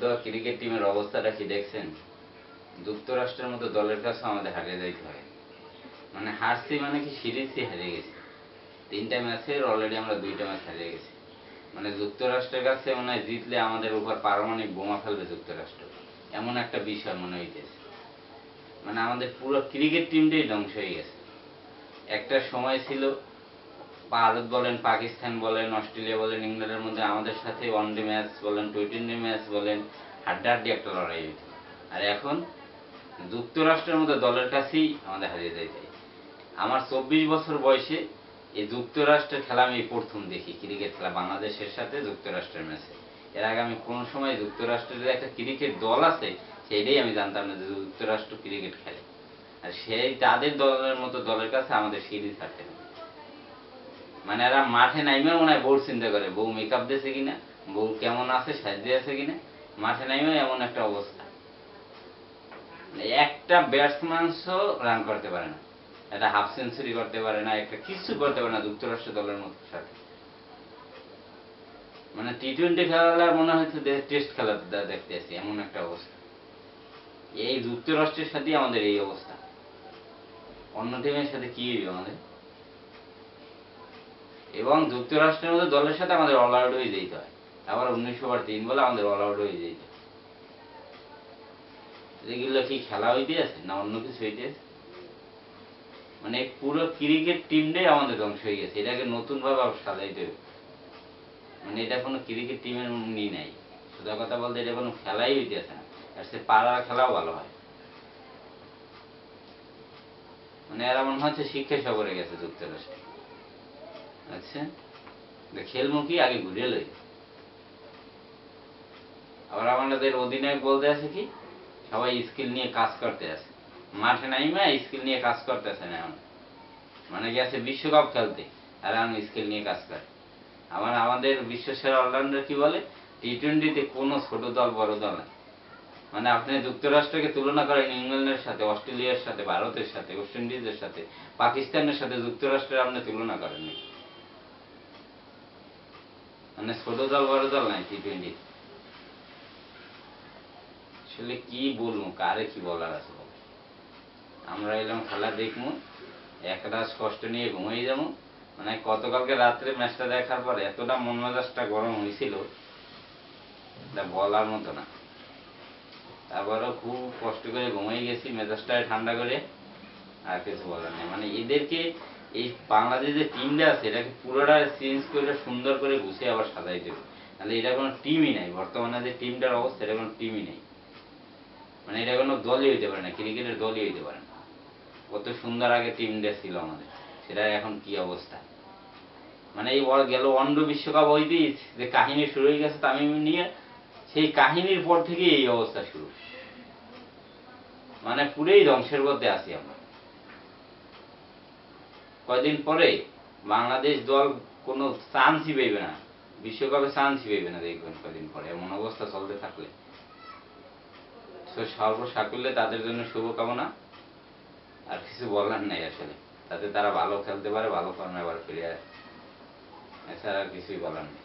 দেওয়া ক্রিকেট টিমের অবস্থাটা কি দেখছেন? যুক্তরাষ্ট্রের মতো দলের কাছে আমাদের হারিয়ে যাইতে হয়। মানে হারছি মানে কি সিরিজই হারিয়ে গেছি। তিনটা ম্যাচের অলরেডি আমরা দুইটা ম্যাচ হারিয়ে গেছি। মানে যুক্তরাষ্ট্রের কাছে মনে হয় জিতলে আমাদের উপর পারমাণবিক বোমা ফেলবে যুক্তরাষ্ট্র। এমন একটা বিষয় মনে হইতেছে। মানে আমাদের পুরো ক্রিকেট টিমটাই ধ্বংস হয়ে গেছে। একটা সময় ছিল ভারত বলেন, পাকিস্তান বলেন, অস্ট্রেলিয়া বলেন, ইংল্যান্ডের মধ্যে আমাদের সাথে ওয়ানডে ম্যাচ বলেন টি টোয়েন্টি ম্যাচ বলেন হাড্ডাহাড্ডি একটা লড়াই হইত। আর এখন যুক্তরাষ্ট্রের মতো দলের কাছেই আমাদের হারিয়ে যায় আমার চব্বিশ বছর বয়সে এই যুক্তরাষ্ট্রের খেলা আমি প্রথম দেখি ক্রিকেট খেলা, বাংলাদেশের সাথে যুক্তরাষ্ট্রের ম্যাচে এর আগে আমি কোন সময় যুক্তরাষ্ট্রের একটা ক্রিকেট দল আছে, সেইটাই আমি জানতাম না যে যুক্তরাষ্ট্র ক্রিকেট খেলে। আর সেই তাদের দলের মতো দলের কাছে আমাদের সিরিজ হারতে হবে মানে এরা মাঠে নাইমে মনে হয় বউ চিন্তা করে। বউ মেকআপ দিয়েছে কিনা, বউ কেমন আছে, সাজিয়ে আছে কিনা, মাঠে নাইমে এমন একটা অবস্থা। মানে একটা ব্যাটসম্যান রান করতে পারে না। একটা হাফ সেঞ্চুরি করতে পারে না, একটা কিছু করতে পারে না যুক্তরাষ্ট্র দলের মতো সাথে। মানে টি টোয়েন্টি খেলার মনে হচ্ছে টেস্ট খেলা দেখতে আসি, এমন একটা অবস্থা। এই যুক্তরাষ্ট্রের সাথে আমাদের এই অবস্থা। অন্য টিমের সাথে কি আমাদের? এবং যুক্তরাষ্ট্রের মধ্যে দলের সাথে আমাদের অল আউট হয়ে যেতে হয়। আবার উনিশশো বার তিন বলে আমাদের অল আউট হয়ে যেতে হয়। এগুলো কি খেলা হইতে আছে না অন্য কিছু হইতে আছে মানে পুরো ক্রিকেট টিমটাই আমাদের ধ্বংস হয়ে গেছে। এটাকে নতুন ভাবে আবার সাজাইতে হবে। মানে এটা কোনো ক্রিকেট টিমের নি নাই। সোজা কথা বলতে এটা কোনো খেলাই হইতে আছে না। আর সে পাড়ার খেলাও ভালো হয়। মানে এরা মনে হচ্ছে শিক্ষা সফরে গেছে যুক্তরাষ্ট্রে। আচ্ছা আগে ঘুরে লই। আবার আমাদের অধিনায়ক বলতে আছে কি, সবাই স্কিল নিয়ে কাজ করতে আছে। মাঠে নাইমা স্কিল নিয়ে কাজ না এখন মানে গেছে বিশ্বকাপ খেলতে আর এখন স্কিল নিয়ে কাজ করে। আবার আমাদের বিশ্বসেরা অলরাউন্ডার কি বলে টি টোয়েন্টিতে কোনো ছোট দল, বড় দল নাই মানে আপনি যুক্তরাষ্ট্রকে তুলনা করেন, ইংল্যান্ডের সাথে, অস্ট্রেলিয়ার সাথে, ভারতের সাথে, ওয়েস্ট ইন্ডিজের সাথে, পাকিস্তানের সাথে, যুক্তরাষ্ট্রের আপনি তুলনা করেন মানে ছোট দল বড় দল নাই টি টোয়েন্টি আসলে কি বলব, কারে কি বলার আছে আমরা এলাম খেলা দেখব এক রাত কষ্ট নিয়ে ঘুমিয়ে যাব। মানে গতকালকে রাত্রে ম্যাচটা দেখার পর এতটা মন মেজাজটা গরম হয়েছিল বলার মতো না। তারপরেও খুব কষ্ট করে ঘুমিয়ে গেছি মেজাজটা ঠান্ডা করে আর কিছু বলার নেই। মানে এদেরকে এই বাংলাদেশ যে টিমটা আছে, এটাকে পুরোটা চেঞ্জ করে সুন্দর করে গুছিয়ে আবার সাজাই দেবে তাহলে এটা কোনো টিমই নাই। বর্তমানে যে টিমটার অবস্থা, এটা কোনো টিমই নেই। মানে এটা কোনো দলই হইতে পারে না, ক্রিকেটের দলই হইতে পারে না। কত সুন্দর আগে টিমটা ছিল আমাদের। সেটা এখন কি অবস্থা? মানে এই গেল অন্ড বিশ্বকাপ হইতেই যে কাহিনী শুরু হয়ে গেছে তামিম নিয়ে, সেই কাহিনীর পর থেকে এই অবস্থা শুরু। মানে পুরেই ধ্বংসের মধ্যে আছি আমরা। কয়দিন পরে বাংলাদেশ দল কোনো চান্সই পেবে না। বিশ্বকাপে চান্সই পেবে না দেখবেন কয়দিন পরে, এমন অবস্থা চলতে থাকলে। তো সর্বসাকুল্যে তাদের জন্য শুভকামনা। আর কিছু বলার নাই আসলে। তাতে তারা ভালো খেলতে পারে, ভালো ফর্মে আবার ফিরে আসে এছাড়া কিছুই বলার নেই।